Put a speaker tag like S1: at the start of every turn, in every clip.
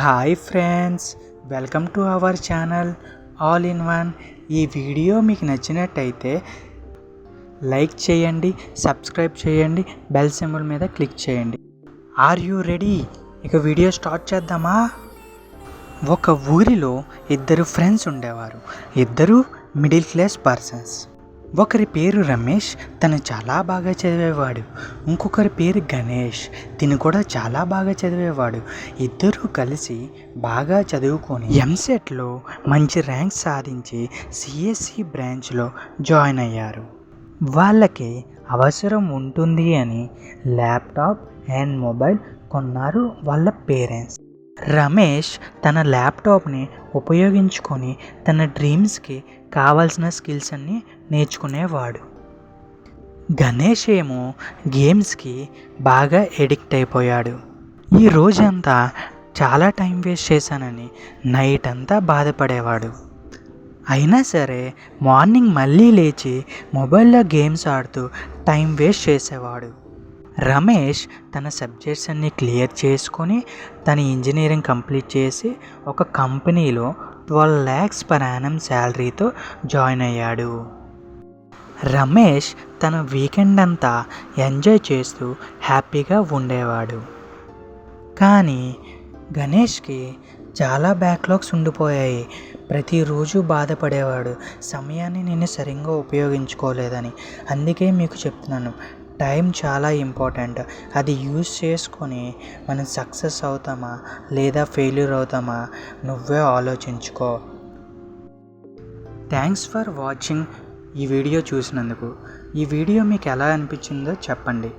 S1: Hi friends welcome to our channel all in one. ఈ video మీకు నచ్చినట్టయితే like చేయండి సబ్స్క్రైబ్ చేయండి బెల్ సింబల్ మీద క్లిక్ చేయండి. ఆర్ యూ రెడీ ఇక వీడియో స్టార్ట్ చేద్దామా? ఒక ఊరిలో ఇద్దరు ఫ్రెండ్స్ ఉండేవారు. ఇద్దరు మిడిల్ క్లాస్ పర్సన్స్. ఒకరి పేరు రమేష్ తను చాలా బాగా చదివేవాడు. ఇంకొకరి పేరు గణేష్ తిను కూడా చాలా బాగా చదివేవాడు. ఇద్దరూ కలిసి బాగా చదువుకొని ఎంసెట్లో మంచి ర్యాంక్ సాధించి సిఎస్సి బ్రాంచ్లో జాయిన్ అయ్యారు. వాళ్ళకి అవసరం ఉంటుంది అని ల్యాప్టాప్ అండ్ మొబైల్ కొన్నారు వాళ్ళ పేరెంట్స్. రమేష్ తన ల్యాప్టాప్ని ఉపయోగించుకొని తన డ్రీమ్స్కి కావాల్సిన స్కిల్స్ అన్నీ నేర్చుకునేవాడు. గణేష్ ఏమో గేమ్స్కి బాగా ఎడిక్ట్ అయిపోయాడు. ఈ రోజంతా చాలా టైం వేస్ట్ చేశానని నైట్ అంతా బాధపడేవాడు. అయినా సరే మార్నింగ్ మళ్ళీ లేచి మొబైల్లో గేమ్స్ ఆడుతూ టైం వేస్ట్ చేసేవాడు. రమేష్ తన సబ్జెక్ట్స్ అన్నీ క్లియర్ చేసుకొని తన ఇంజనీరింగ్ కంప్లీట్ చేసి ఒక కంపెనీలో ట్వెల్వ్ ల్యాక్స్ పర్ యానం శాలరీతో జాయిన్ అయ్యాడు. రమేష్ తన వీకెండ్ అంతా ఎంజాయ్ చేస్తూ హ్యాపీగా ఉండేవాడు. కానీ గణేష్కి చాలా బ్యాక్లాగ్స్ ఉండిపోయాయి. ప్రతిరోజు బాధపడేవాడు. సమయాన్ని నేను సరిగ్గా ఉపయోగించుకోలేదని. అందుకే మీకు చెప్తున్నాను. టైం చాలా ఇంపార్టెంట్. అది యూజ్ చేసుకొని మనం సక్సెస్ అవుతామా? లేదా ఫెయిల్యూర్ అవుతామా? నువ్వే ఆలోచించుకో. థ్యాంక్స్ ఫర్ వాచింగ్ ఈ వీడియో చూసినందుకు. ఈ వీడియో మీకు ఎలా అనిపించిందో చెప్పండి.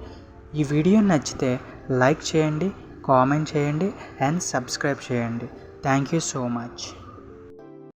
S1: ఈ వీడియో నచ్చితే లైక్ చేయండి కామెంట్ చేయండి అండ్ సబ్స్క్రైబ్ చేయండి. Thank you so much.